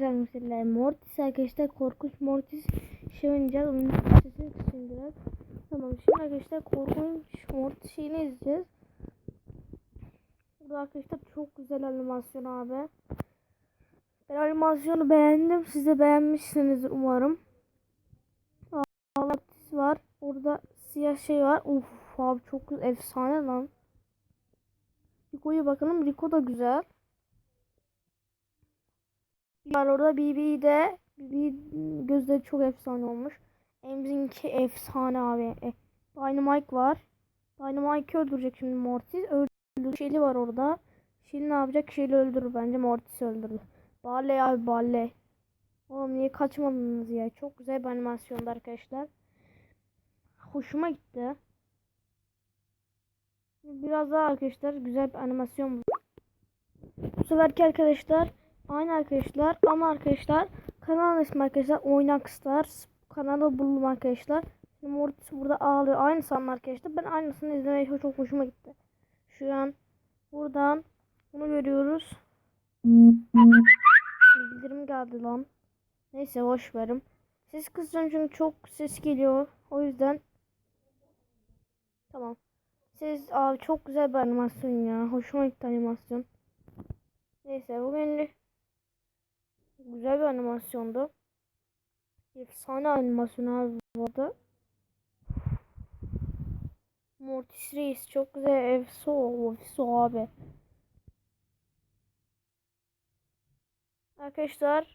arkadaşlar mesela Mortis arkadaşlar korkunç Mortis şey oynayacağız. Onun sesini kısayım biraz. Tamam şimdi arkadaşlar korkunç Mortis şeyini izleyeceğiz. Burada arkadaşlar çok güzel animasyon abi. Ben animasyonu beğendim. Siz de beğenmişsinizdir umarım. Mortis var. Orada siyah şey var. Uf abi çok güzel. Efsane lan. Rico'ya bakalım. Rico da güzel. Var orada BB de BB gözleri çok efsane olmuş. Emzinki efsane abi. E, Dynamite var. Dynamite'ı öldürecek şimdi Mortis. Öldürdü. Shelly var orada. Shelly ne yapacak? Shelly öldürür bence. Mortis öldürdü. Barley abi Barley. Oğlum niye kaçmadınız ya? Çok güzel bir animasyondu arkadaşlar. Hoşuma gitti. Biraz daha arkadaşlar güzel bir animasyon bu. Bu seferki arkadaşlar aynı arkadaşlar ama arkadaşlar kanal ismi arkadaşlar Oynak Stars. Kanalı buldum arkadaşlar. Şimdi Mortis burada ağlıyor. Aynı sanma arkadaşlar. Ben aynısını izlemeye çok, çok hoşuma gitti. Şu an buradan bunu görüyoruz. Bildirim geldi lan. Neyse boş verim. Ses kısacağım çünkü çok ses geliyor. O yüzden Tamam. Siz abi çok güzel bir animasyon ya. Hoşuma gitti animasyon. Neyse bugün güzel bir animasyondu. Efsane animasyon abi bu arada. Mortis Reis çok güzel efso, efso abi. Arkadaşlar